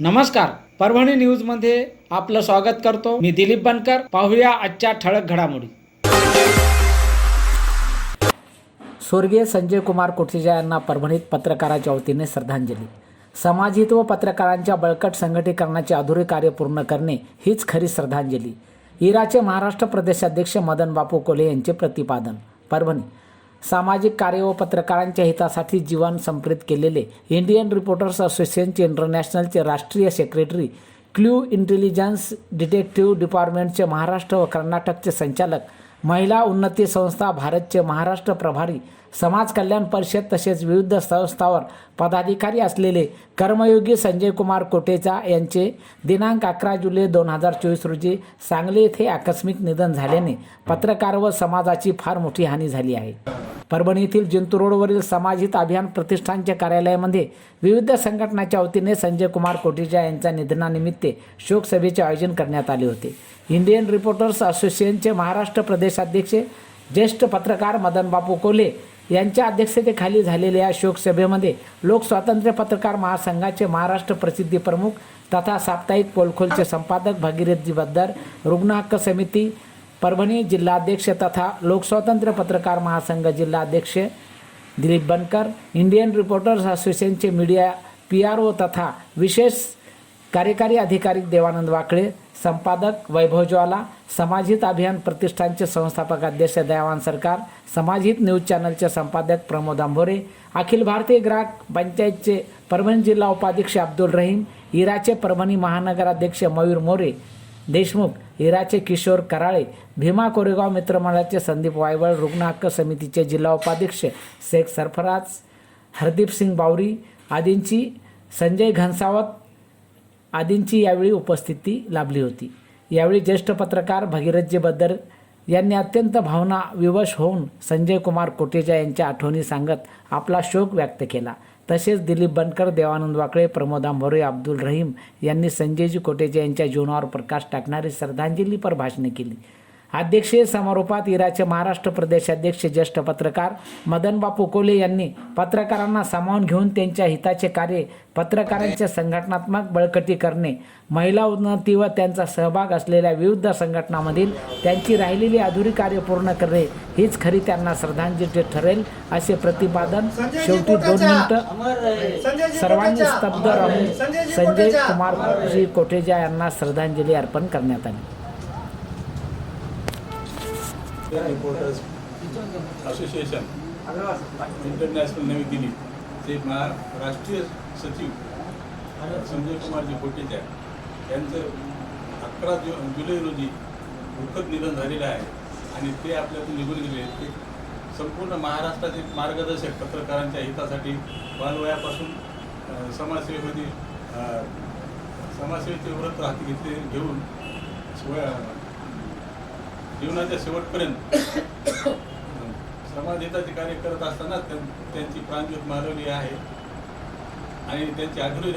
नमस्कार परभणी न्यूजमध्ये आपलं स्वागत करतो. मी दिलीप बनकर पाहूया आजच्या ठळक घडामोडी. स्वर्गीय संजय कुमार कोठेजा यांना परभणीत पत्रकाराच्या वतीने श्रद्धांजली. समाजहित व पत्रकारांच्या बळकट संघटीकरणाचे अधुरे कार्य पूर्ण करणे हीच खरी श्रद्धांजली. इराचे महाराष्ट्र प्रदेशाध्यक्ष मदन बापू कोले यांचे प्रतिपादन. परभणी. सामाजिक कार्य व पत्रकारांच्या हितासाठी जीवन संप्रीत केलेले इंडियन रिपोर्टर्स असोसिएशनचे इंटरनॅशनलचे राष्ट्रीय सेक्रेटरी क्ल्यू इंटेलिजन्स डिटेक्टिव्ह डिपार्टमेंटचे महाराष्ट्र व कर्नाटकचे संचालक महिला उन्नती संस्था भारतचे महाराष्ट्र प्रभारी समाज कल्याण परिषद तसेच विविध संस्थावर पदाधिकारी असलेले कर्मयोगी संजय कुमार कोटेचा यांचे दिनांक अकरा जुलै दोन हजार चोवीस रोजी सांगली येथे आकस्मिक निधन झाल्याने पत्रकार व समाजाची फार मोठी हानी झाली आहे. परभणी येथील जिंतूर रोडवरील समाजहित अभियान प्रतिष्ठानच्या कार्यालयामध्ये विविध संघटनाच्या वतीने संजय कुमार कोटेचा यांच्या निधनानिमित्त शोकसभेचे आयोजन करण्यात आले होते. इंडियन रिपोर्टर्स असोसिएशनचे महाराष्ट्र प्रदेशाध्यक्ष ज्येष्ठ पत्रकार मदन बापू कोल्हे यांच्या अध्यक्षतेखाली झालेल्या या शोकसभेमध्ये लोकस्वातंत्र्य पत्रकार महासंघाचे महाराष्ट्र प्रसिद्धी प्रमुख तथा साप्ताहिक पोलखोलचे संपादक भगीरथजी बद्दर रुग्ण हक्क समिती परभणी जिल्हाध्यक्ष तथा लोकस्वातंत्र्य पत्रकार महासंघ जिल्हाध्यक्ष दिलीप बनकर इंडियन रिपोर्टर्स असोसिएशनचे मीडिया पी आर ओ तथा विशेष कार्यकारी अधिकारी देवानंद वाकळे संपादक वैभव ज्वाला समाजहित अभियान प्रतिष्ठानचे संस्थापक अध्यक्ष दयावान सरकार समाजहित न्यूज चॅनलचे संपादक प्रमोद आंभोरे अखिल भारतीय ग्राहक पंचायतचे परभणी जिल्हा उपाध्यक्ष अब्दुल रहीम इराचे परभणी महानगराध्यक्ष मयूर मोरे देशमुख इराचे किशोर कराळे भीमा कोरेगाव मित्रमंडळाचे संदीप वायवळ रुग्ण हक्क समितीचे जिल्हा उपाध्यक्ष शेख सरफराज हरदीप सिंग बावरी आदींची संजय घनसावत आदींची यावेळी उपस्थिती लाभली होती. यावेळी ज्येष्ठ पत्रकार भगीरथजी बद्दर यांनी अत्यंत भावना विवश होऊन संजय कुमार कोटेजा यांच्या आठवणी सांगत आपला शोक व्यक्त केला. तसेच दिलीप बनकर देवानंद वाकळे प्रमोद आंभोरे अब्दुल रहीम यांनी संजयजी कोटेजा यांच्या जीवनावर प्रकाश टाकणारी श्रद्धांजलीपर भाषणे केली. अध्यक्षीय समारोपात इराचे महाराष्ट्र प्रदेशाध्यक्ष ज्येष्ठ पत्रकार मदन बापू कोले यांनी पत्रकारांना सामावून घेऊन त्यांच्या हिताचे कार्य पत्रकारांचे संघटनात्मक बळकटी करणे महिला उन्नती व त्यांचा सहभाग असलेल्या विविध संघटनांमधील त्यांची राहिलेली अधुरी कार्य पूर्ण करणे हीच खरी त्यांना श्रद्धांजली ठरेल असे प्रतिपादन शेवटी दोन मिनिटं सर्वांनी स्तब्ध राहून संजय कुमारजी कोटेजा यांना श्रद्धांजली अर्पण करण्यात आली. रिपोर्टर्स असोसिएशन इंटरनॅशनल नवी दिल्ली जे महा राष्ट्रीय सचिव संजय कुमारजी कोटेचा त्यांचं अकरा जु जुलै रोजी दुःखद निधन झालेलं आहे आणि ते आपल्यातून निघून गेले ते संपूर्ण महाराष्ट्रातील मार्गदर्शक पत्रकारांच्या हितासाठी बालवयापासून समाजसेवेमध्ये समाजसेवेचे व्रत हाती घेतले घेऊन शिवाय जीवनाच्या शेवटपर्यंत. समाज हिताचे कार्य करत असताना त्यां- त्यांची प्राणज्योत मालवली आहे. आणि त्यांची आधुरी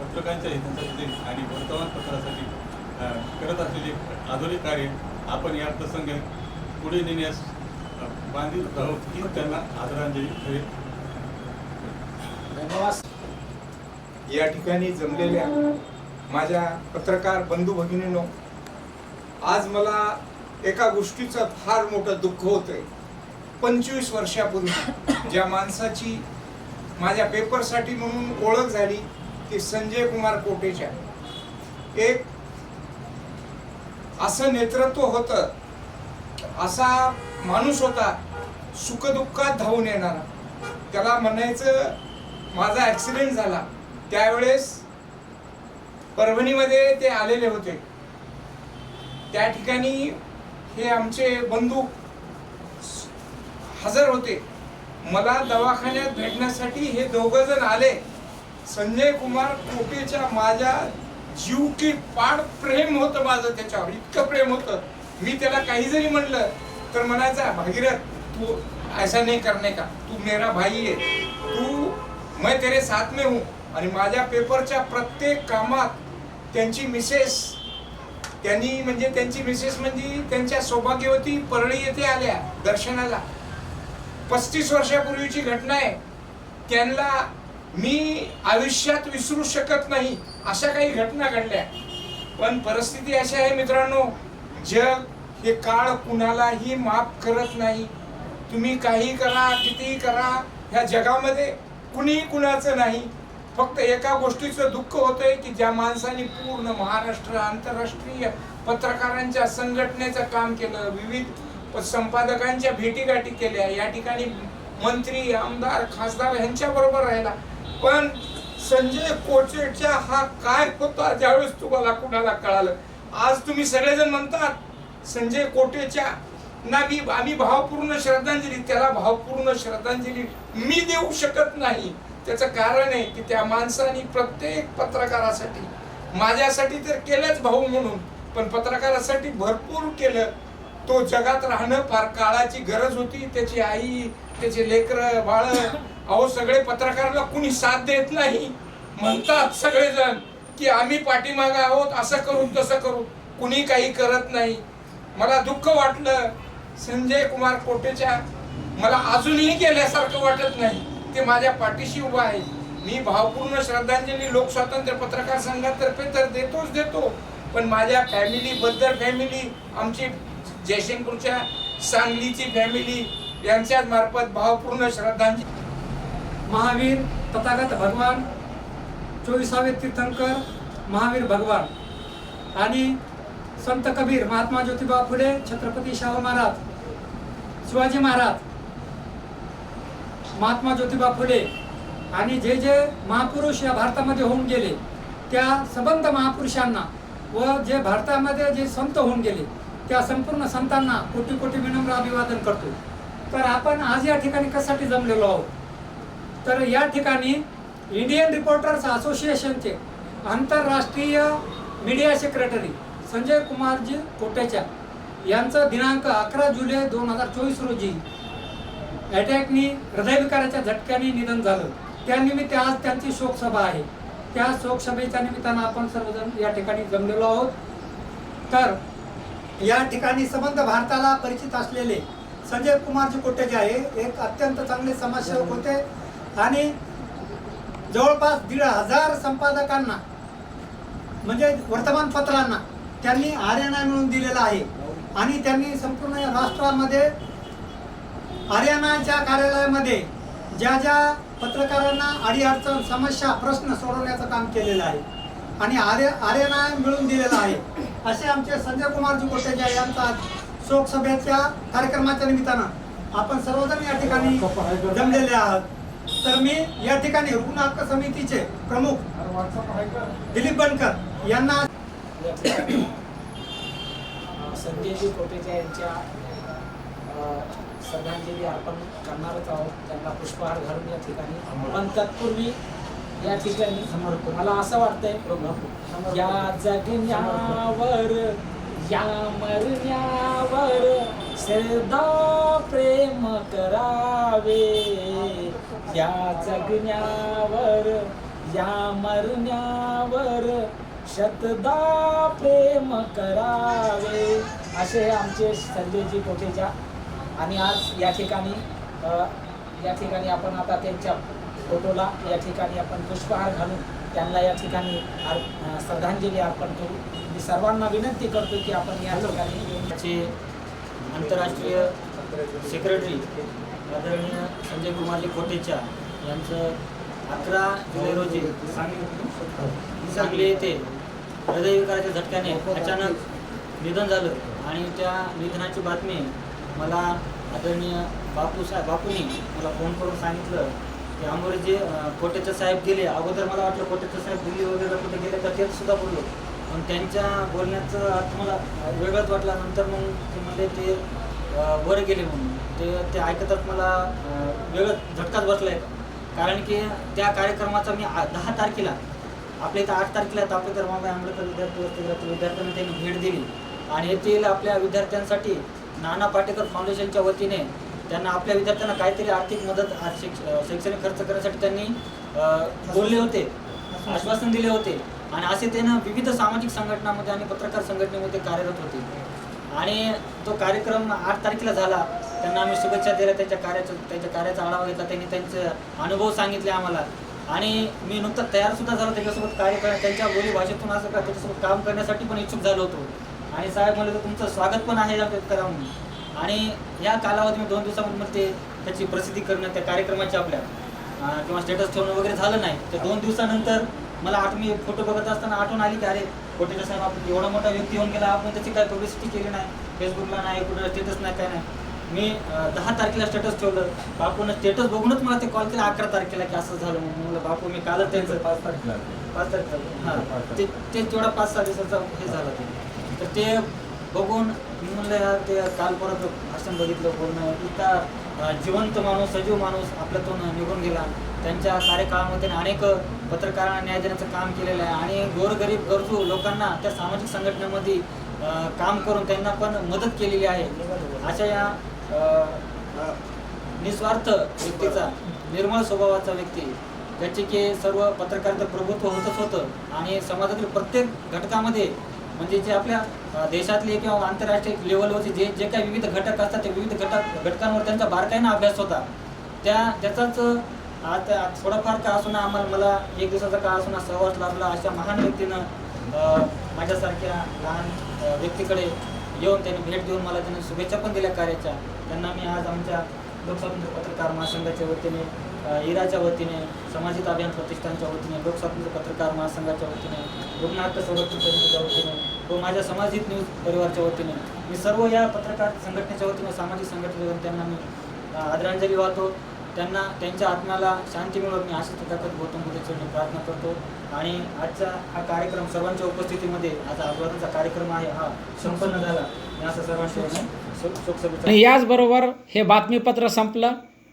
पत्रकांच्या हितासाठी आणि वर्तमानपत्रासाठी करत असलेले आधुनिक कार्य आपण या प्रसंग पुढे नेण्यास अ, बांधील आहोत ही त्यांना आदरांजली ठरेल या ठिकाणी जमलेल्या माझ्या पत्रकार बंधू भगिनीनो आज मला एका गोष्टीचं फार मोठं दुःख होतंय. पंचवीस वर्षापूर्वी ज्या माणसाची माझ्या पेपरसाठी म्हणून ओळख झाली ती संजय कुमार कोटेच्या. एक असं नेतृत्व होतं असा माणूस होता सुखदुःखात धावून येणारा. त्याला म्हणायचं माझा ॲक्सिडेंट झाला. त्यावेळेस परभणीमध्ये ते आलेले होते. त्या ठिकाणी हे आमचे बंधू हजर होते. मला दवाखान्यात भेटण्यासाठी हे दोघं जण आले. संजय कुमार कोपेच्या माझ्या जीव की पाड प्रेम होतं माझं त्याच्यावर. इतकं प्रेम होतं. मी त्याला काही जरी म्हणलं तर म्हणायचा भागीरथ तू ऐसा नाही करणे का? तू मेरा भाई आहे. तू मैं तेरे साथ में हूँ. आणि माझ्या पेपरच्या प्रत्येक कामात त्यांची मिसेस त्यांनी म्हणजे त्यांची मिसेस म्हणजे त्यांच्या सौभाग्यवती परळी येथे आल्या दर्शनाला. पस्तीस वर्षापूर्वीची घटना आहे. त्यांना मी आयुष्यात विसरू शकत नाही अशा काही घटना घडल्या. पण परिस्थिती अशी आहे मित्रांनो जग हे काळ कुणालाही माफ करत नाही. तुम्ही काही करा कितीही करा ह्या जगामध्ये कुणी कुणाचं नाही. फक्त एका गोष्टीचं दुःख होतंय की ज्या माणसाने पूर्ण महाराष्ट्र आंतरराष्ट्रीय पत्रकारांच्या संघटनेचं काम केलं विविध प- संपादकांच्या भेटीगाठी केल्या या ठिकाणी मंत्री आमदार खासदार यांच्या बरोबर राहिला. पण संजय कोचेटच्या हा काय होता ज्यावेळेस तुम्हाला कुणाला कळालं? आज तुम्ही सगळेजण म्हणतात संजय कोटेच्या ना मी आम्ही भावपूर्ण श्रद्धांजली त्याला भावपूर्ण श्रद्धांजली मी देऊ शकत नाही. त्याचं कारण आहे की त्या माणसाने प्रत्येक पत्रकारासाठी माझ्यासाठी तर केलंच भाऊ म्हणून पण पत्रकारासाठी भरपूर केलं. तो जगात राहणं फार काळाची गरज होती. त्याची आई त्याचे लेकरं बाळ अहो सगळे पत्रकाराला कुणी साथ देत नाही. म्हणतात सगळेजण की आम्ही पाठीमागं आहोत असं करू तसं करू. कुणी काही करत नाही. मला दुःख वाटलं. संजय कुमार कोटेच्या मला अजूनही गेल्यासारखं वाटत नाही. ते माझ्या पाठीशी उभा आहे. मी भावपूर्ण श्रद्धांजली लोकस्वातंत्र्य पत्रकार संघातर्फे तर देतोच देतो. पण माझ्या फॅमिली बद्दल फॅमिली आमची जयशंकरच्या सांगलीची फॅमिली यांच्याच मार्फत भावपूर्ण श्रद्धांजली. महावीर तथागत भगवान चोवीसावे तीर्थंकर महावीर भगवान आणि संत कबीर महात्मा ज्योतिबा फुले छत्रपती शाहू महाराज शिवाजी महाराज महात्मा ज्योतिबा फुले आणि जे जे महापुरुष या भारतामध्ये होऊन गेले त्या सबंध महापुरुषांना व जे भारतामध्ये जे संत होऊन गेले त्या संपूर्ण संतांना कोटी कोटी विनम्र अभिवादन करतो. तर आपण आज या ठिकाणी कशासाठी जमलेलो आहोत? तर या ठिकाणी इंडियन रिपोर्टर्स असोसिएशनचे आंतरराष्ट्रीय मीडिया सेक्रेटरी संजय कुमारजी कोटेचा यांचं दिनांक अकरा जुलै दोन हजार चोवीस रोजी अटॅकनी हृदयविकाराच्या झटक्याने निधन झालं. त्यानिमित्त आज त्यांची शोकसभा आहे. त्या शोकसभेच्या निमित्तानं आपण सर्वजण या ठिकाणी जमलेलो आहोत. तर या ठिकाणी संबंध भारताला परिचित असलेले संजय कुमारजी कोटे जे आहे एक अत्यंत चांगले समाजसेवक होते. आणि जवळपास दीड हजार संपादकांना म्हणजे वर्तमानपत्रांना त्यांनी आर्याना मिळून दिलेला आहे. आणि त्यांनी संपूर्ण राष्ट्रामध्ये हरियाणाच्या कार्यालयामध्ये ज्या ज्या पत्रकारांना अडीअडचण समस्या प्रश्न सोडवण्याचं काम केलेलं आहे आणि आर्य आर्यना मिळून दिलेला आहे असे आमचे संजय कुमारजी कोटेजा यांचा आज शोकसभेच्या कार्यक्रमाच्या निमित्तानं आपण सर्वजण या ठिकाणी जमलेले आहात. तर मी या ठिकाणी रुग्ण हक्क समितीचे प्रमुख दिलीप बनकर यांना संजयजी यांच्या श्रद्धांजली अर्पण करणारच आहोत. त्यांना पुष्पहार घालून या ठिकाणी पण तत्पूर्वी या ठिकाणी मला असं वाटतंय या जगण्यावर या मरण्यावर श्रद्धा प्रेम करावे. या जगण्यावर या मरण्यावर शतदा प्रेम करावे. असे आमचे संजयजी कोटेच्या आणि आज या ठिकाणी या ठिकाणी आपण आता त्यांच्या फोटोला या ठिकाणी आपण पुष्पहार घालून त्यांना या ठिकाणी श्रद्धांजली अर्पण करू. मी सर्वांना विनंती करतो की आपण या ठिकाणी आंतरराष्ट्रीय सेक्रेटरी आदरणीय संजय कुमारजी कोटेचा यांचं अकरा जुलै रोजी सांगली सांगली येथे हृदयविकाराच्या झटक्याने अचानक निधन झालं आणि त्या निधनाची बातमी मला आदरणीय बापू साहेब बापूंनी मला फोन करून सांगितलं की आमोरे जे कोट्याचे साहेब गेले अगोदर मला वाटलं कोट्याचे साहेब दिल्ली वगैरे कुठे गेले तर तेच सुद्धा बोललो. पण त्यांच्या बोलण्याचं अर्थ मला वेगळंच वाटला. नंतर मग ते म्हणले ते अं, वर गेले म्हणून. ते ते ऐकतच मला अं, वेगळं झटकाच बसला आहे कारण की त्या कार्यक्रमाचा मी आ- दहा तारखेला आपल्या इथं आठ तारखेला तापेकर मामा आंबेडकर विद्यार्थी विद्यार्थ्यांना त्यांनी भेट दिली. आणि येथील आपल्या विद्यार्थ्यांसाठी नाना पाटेकर फाउंडेशनच्या वतीने त्यांना आपल्या विद्यार्थ्यांना काहीतरी आर्थिक मदत शैक्षणिक खर्च करण्यासाठी त्यांनी बोलले होते आश्वासन दिले होते. आणि असे ते ना विविध सामाजिक संघटनामध्ये आणि पत्रकार संघटनेमध्ये कार्यरत होते. आणि तो कार्यक्रम आठ तारखेला झाला. त्यांना आम्ही शुभेच्छा दिल्या. त्याच्या कार्याचा त्याच्या कार्याचा आढावा घेतला. त्यांनी त्यांचे अनुभव सांगितले आम्हाला. आणि मी नुकतं तयार सुद्धा झालो. त्याच्यासोबत कार्य त्यांच्या बोली भाषेतून असं का त्याच्यासोबत काम करण्यासाठी पण इच्छुक झालो होतो. आणि साहेब म्हणले तर तुमचं स्वागत पण आहे या करा म्हणून आणि या कालावधी दोन दिवसामध्ये ते त्याची प्रसिद्धी करणं त्या कार्यक्रमाची आपल्या किंवा स्टेटस ठेवणं वगैरे झालं नाही. तर दोन दिवसानंतर मला आठ मी फोटो बघत असताना आठवण आली की अरे कोटेचा साहेब आपण एवढा मोठा व्यक्ती होऊन गेला आपण त्याची काय पब्लिसिटी केली नाही. फेसबुकला नाही कुठं स्टेटस नाही काय नाही. मी दहा तारखेला स्टेटस ठेवलं. बापून स्टेटस बघूनच मला ते कॉल केला अकरा तारखेला की असं झालं म्हणून. म्हणलं बापू मी कालच त्यांचं पाच तारखेला. पाच तारखेला. हां ते तेवढा पाच सहा दिवसाचा हे झालं ते. तर ते बघून मी म्हणलं यार ते काल परत भाषण बघितलं पूर्ण. इतका जिवंत माणूस सजीव माणूस आपल्यातून निघून गेला. त्यांच्या कार्यकाळामध्ये अनेक पत्रकारांना न्याय देण्याचं काम केलेलं आहे. आणि गोरगरीब गरजू लोकांना त्या सामाजिक संघटनेमध्ये काम करून त्यांना पण मदत केलेली आहे. अशा या निस्वार्थ व्यक्तीचा निर्मळ स्वभावाचा व्यक्ती ज्याचे की सर्व पत्रकारिता प्रभुत्व होतच होतं. आणि समाजातील प्रत्येक घटकामध्ये म्हणजे जे आपल्या देशातले किंवा आंतरराष्ट्रीय लेवलवरचे जे जे काही विविध घटक असतात ते विविध घटक घटकांवर त्यांचा बारकाईनं अभ्यास होता. त्या त्याचाच आता थोडाफार का असो ना आम्हाला मला एक दिवसाचा का असो सहवास लाभला अशा महान व्यक्तीनं माझ्यासारख्या लहान व्यक्तीकडे येऊन त्यांनी भेट देऊन मला त्यांनी शुभेच्छा पण दिल्या कार्याच्या. त्यांना मी आज आमच्या लोकस्वातंत्र्य पत्रकार महासंघाच्या वतीने इराच्या वतीने सामाजिक अभियान प्रतिष्ठानच्या वतीने लोकस्वातंत्र्य पत्रकार महासंघाच्या वतीने रुग्णार्थ संरक्षण समितीच्या वतीने व माझ्या समाजित न्यूज परिवारच्या वतीने मी सर्व या पत्रकार संघटनेच्या वतीने सामाजिक संघटनेच्या त्यांना मी आदरांजली वाहतो. त्यांना त्यांच्या आत्म्याला शांती मिळवून मी अशीच तथागत गौतम बुद्धेची मी प्रार्थना करतो. आणि आजचा हा कार्यक्रम सर्वांच्या उपस्थितीमध्ये आज अभिवादनचा कार्यक्रम आहे हा संपन्न झाला. मी असं सर्वांशी याचबरोबर हे बातमीपत्र संपलं.